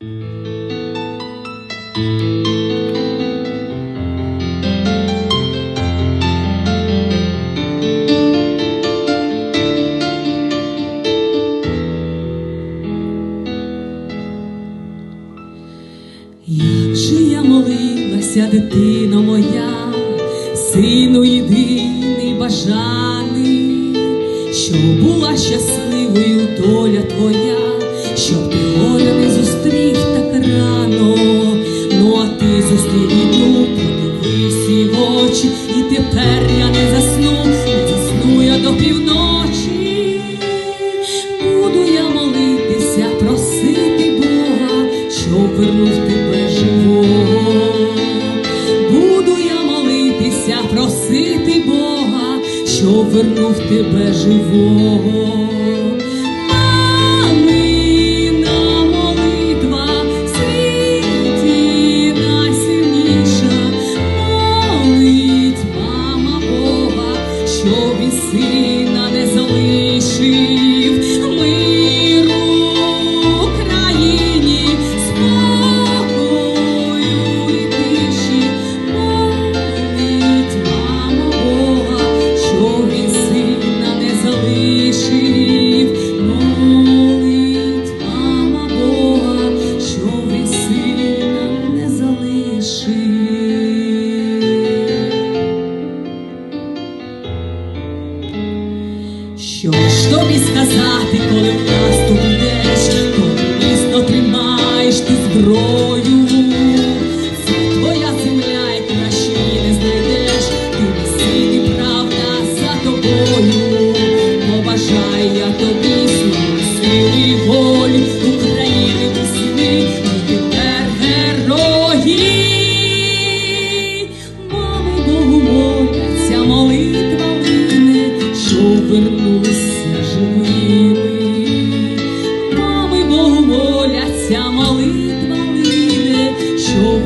Як же я молилася, дитино моя, сину єдиний бажаний, щоб була щасливою доля твоя, і тепер я не засну, не засну я до півночі. Буду я молитися, просити Бога, щоб вернув тебе живого. Буду я молитися, просити Бога, щоб вернув тебе живого. Зброю? Це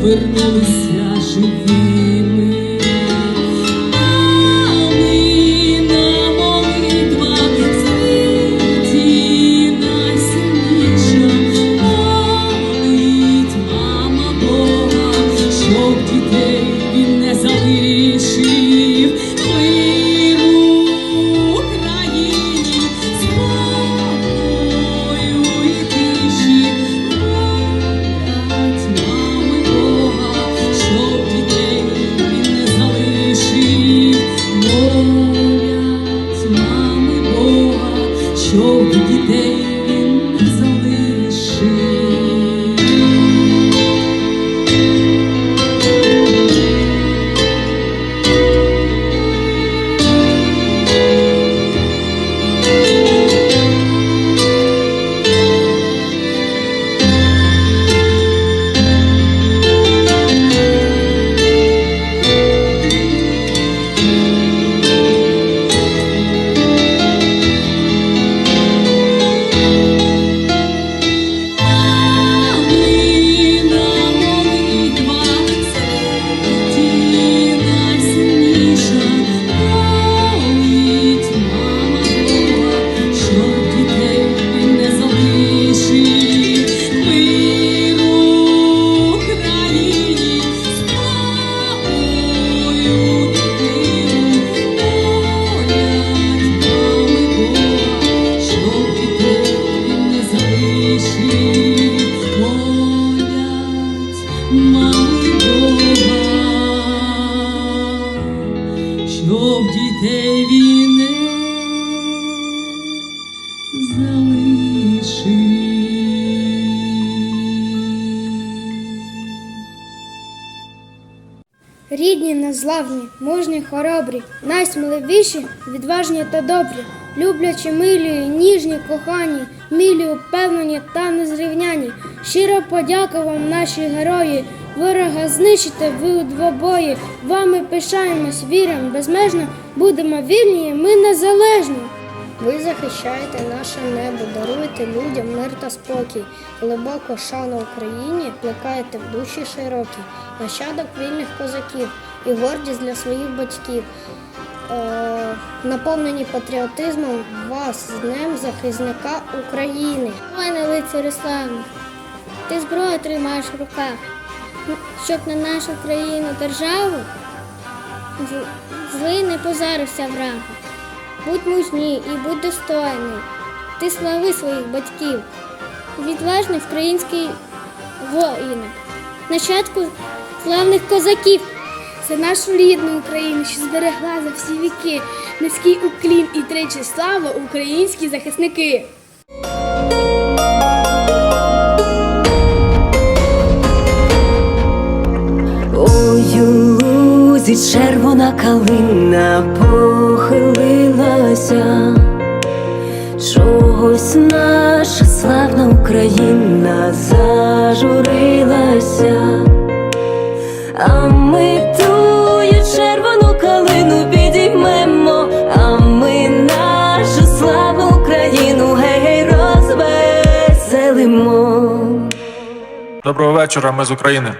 щоб вернулися Рідні, незламні, мужні, хоробрі, найсміливіші, відважні та добрі, люблячі, милі, ніжні, кохані, милі, упевнені та незрівняні. Щиро подяка вам, наші герої, ворога знищите ви у двобої. Вами пишаємось, віримо, безмежно, будемо вільні, ми незалежні. Ви захищаєте наше небо, даруєте людям мир та спокій. Глибоко шану Україні плекаєте в душі широкі, нащадок вільних козаків і гордість для своїх батьків. Е, наповнені патріотизмом вас з Днем захисника України. Воїни лицарі славні, ти зброю тримаєш в руках, щоб на нашу країну державу злий не позарився враг. Будь мужній і будь достойний. Ти слави своїх батьків, відважний український воїн, нащадку славних козаків. За нашу рідну Україну, що зберегла за всі віки. Низький уклін і тричі слава українські захисники. У червона калина похилилася, чогось наша славна Україна зажурилася, а ми тую червону калину підіймемо, а ми нашу славну Україну гей розвеселимо. Доброго вечора, ми з України.